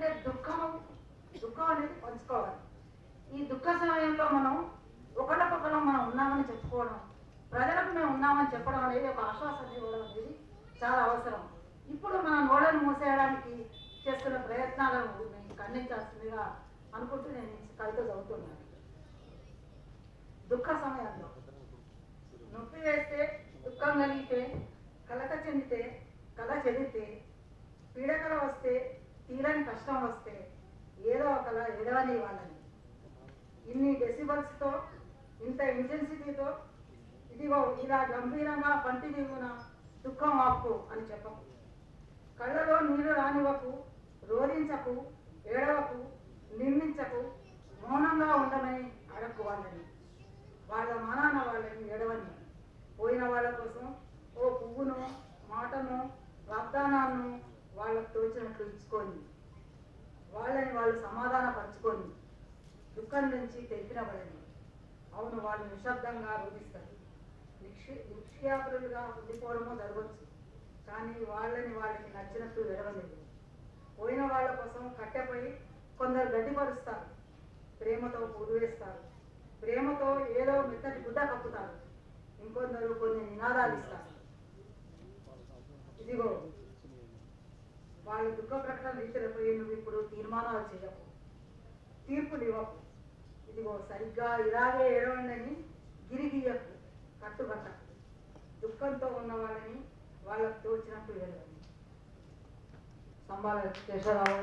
ఎందుకంటే దుఃఖం దుఃఖం అనేది పంచుకోవాలి. ఈ దుఃఖ సమయంలో మనం ఒకళ్ళకొకరం మనం ఉన్నామని చెప్పుకోవడం ప్రజలకు మేము ఉన్నామని చెప్పడం అనేది ఒక ఆశ్వాసాన్ని ఇవ్వడం అనేది చాలా అవసరం. ఇప్పుడు మన నోళ్ళను మూసేయడానికి చేస్తున్న ప్రయత్నాలను మేము ఖండించాల్సిందిగా అనుకుంటూ నేను కవిత చదువుతున్నాను. దుఃఖ సమయంలో నొప్పి వేస్తే దుఃఖం కలిగితే కలత చెందితే కళ చెందితే పీడకల వస్తే తీరని కష్టం వస్తే ఏదో ఒకలా ఎడవని వాళ్ళని ఇన్ని డెసిబల్స్తో ఇంత ఇంటెన్సిటీతో ఇదిగో ఇలా గంభీరంగా పంటి దిగున దుఃఖం ఆపు అని చెప్పకు కళ్ళలో నీళ్ళు రానివ్వకు రోధించకు ఏడవకు నిర్మించకు మౌనంగా ఉండమని అడక్కు వాళ్ళని. వాళ్ళ మానాన్న వాళ్ళని ఎడవని. పోయిన వాళ్ళ కోసం ఓ పువ్వును మాటను వాగ్దానాలను వాళ్ళకు తోచినట్లు ఇచ్చుకొని వాళ్ళని వాళ్ళు సమాధానపరచుకొని దుఃఖం నుంచి తెలిపినబడని అవును వాళ్ళు నిశ్శబ్దంగా రోధిస్తారు. నిక్షి నిక్షేపరులుగా ఉండిపోవడమో జరగవచ్చు కానీ వాళ్ళని వాళ్ళకి నచ్చినట్లు విడవలేదు పోయిన వాళ్ళ కోసం కట్టెపై కొందరు గడ్డిపరుస్తారు. ప్రేమతో పూడువేస్తారు ప్రేమతో ఏదో మెత్తటి గుడ్డ కప్పుతారు. ఇంకొందరు కొన్ని నినాదాలు ఇస్తారు. ఇదిగో వాళ్ళ దుఃఖ ప్రకటన రీతిలోపోయి నువ్వు ఇప్పుడు తీర్మానాలు చేయకు. తీర్పులు ఇవ్వకు. ఇదిగో సరిగ్గా ఇలాగే ఏడవండి గిరిగియకు కట్టుబట్ట దుఃఖంతో ఉన్న వాళ్ళని వాళ్ళకు తోచినట్టు ఏడవండి సంబాల కేశవరావు